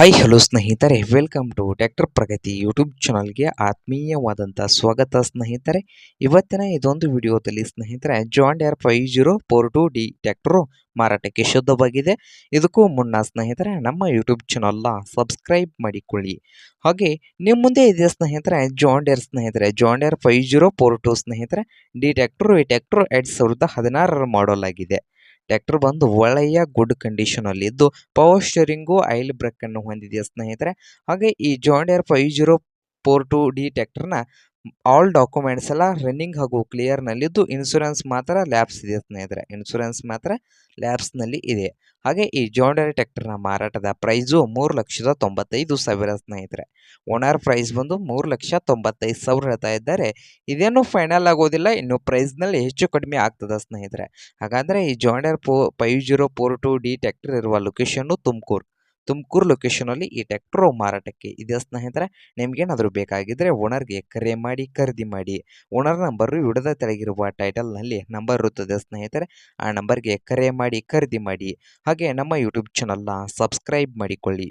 Hi hello ಸ್ನೇಹಿತರೆ. Welcome to tractor Pragati YouTube ಚಾನಲ್ಗೆ ಆತ್ಮೀಯವಾದಂಥ ಸ್ವಾಗತ ಸ್ನೇಹಿತರೆ. ಇವತ್ತಿನ ಇದೊಂದು ವಿಡಿಯೋದಲ್ಲಿ ಸ್ನೇಹಿತರೆ John Deere five zero four two D tractor ಮಾರಾಟಕ್ಕೆ ಶುದ್ಧವಾಗಿದೆ. ಇದಕ್ಕೂ ಮುನ್ನ ಸ್ನೇಹಿತರೆ, ನಮ್ಮ ಯೂಟ್ಯೂಬ್ ಚಾನಲ್ನ ಸಬ್ಸ್ಕ್ರೈಬ್ ಮಾಡಿಕೊಳ್ಳಿ. ಹಾಗೆ ನಿಮ್ಮ ಮುಂದೆ ಇದೆ ಸ್ನೇಹಿತರೆ ಜಾನ್ ಡೇರ್ ಸ್ನೇಹಿತರೆ. John Deere five zero four two ಸ್ನೇಹಿತರೆ ಡಿ ಟ್ಯಾಕ್ಟರು ಈ ಟ್ಯಾಕ್ಟ್ರು ಎರಡು ಸಾವಿರದ ಹದಿನಾರರ ಮಾಡಲ್ ಆಗಿದೆ. ಟ್ಯಾಕ್ಟರ್ ಬಂದು ಒಳ್ಳೆಯ ಗುಡ್ ಕಂಡೀಷನ್ ಅಲ್ಲಿ ಇದ್ದು ಪವರ್ ಸ್ಟೇರಿಂಗು ಆಯಿಲ್ ಬ್ರೇಕ್ ಅನ್ನು ಹೊಂದಿದೆ ಸ್ನೇಹಿತರೆ? ಹಾಗೆ ಈ John Deere five zero four two D ಟ್ಯಾಕ್ಟರ್ನ all documents ಎಲ್ಲ ರನ್ನಿಂಗ್ ಹಾಗೂ ಕ್ಲಿಯರ್ನಲ್ಲಿದ್ದು ಇನ್ಶೂರೆನ್ಸ್ ಮಾತ್ರ ಲ್ಯಾಬ್ಸ್ ಇದೆ ಸ್ನೇಹಿತರೆ. ಇನ್ಶೂರೆನ್ಸ್ ಮಾತ್ರ ಲ್ಯಾಬ್ಸ್ನಲ್ಲಿ ಇದೆ. ಹಾಗೆ ಈ ಜಾಂಡಿಯರ್ ಟ್ಯಾಕ್ಟರ್ನ ಮಾರಾಟದ ಪ್ರೈಸು ಮೂರು ಲಕ್ಷದ ತೊಂಬತ್ತೈದು ಸಾವಿರ ಸ್ನೇಹಿತರೆ. ಓನರ್ ಪ್ರೈಸ್ ಬಂದು ಮೂರು ಲಕ್ಷ ತೊಂಬತ್ತೈದು ಸಾವಿರ ಹೇಳ್ತಾ ಇದ್ದಾರೆ. ಇದೇನು ಫೈನಲ್ ಆಗೋದಿಲ್ಲ, ಇನ್ನು ಪ್ರೈಸ್ನಲ್ಲಿ ಹೆಚ್ಚು ಕಡಿಮೆ ಆಗ್ತದೆ ಸ್ನೇಹಿತರೆ. ಹಾಗಾದರೆ ಈ ಜಾಂಡರ್ ಪೋ five zero four two D tractor ಇರುವ ಲೊಕೇಶನ್ನು ತುಮಕೂರು. ತುಮಕೂರು ಲೊಕೇಶನಲ್ಲಿ ಈ ಟ್ಯಾಕ್ಟ್ರು ಮಾರಾಟಕ್ಕೆ ಇದೆ ಸ್ನೇಹಿತರೆ. ನಿಮ್ಗೇನಾದರೂ ಬೇಕಾಗಿದ್ದರೆ ಓನರ್ಗೆ ಕರೆ ಮಾಡಿ, ಖರೀದಿ ಮಾಡಿ. ಓನರ್ ನಂಬರು ವಿಡದ ತೆಳಗಿರುವ ಟೈಟಲ್ನಲ್ಲಿ ನಂಬರ್ ಇರುತ್ತದೆ ಸ್ನೇಹಿತರೆ. ಆ ನಂಬರ್ಗೆ ಕರೆ ಮಾಡಿ, ಖರೀದಿ ಮಾಡಿ. ಹಾಗೆ ನಮ್ಮ ಯೂಟ್ಯೂಬ್ ಚಾನಲ್ನ ಸಬ್ಸ್ಕ್ರೈಬ್ ಮಾಡಿಕೊಳ್ಳಿ.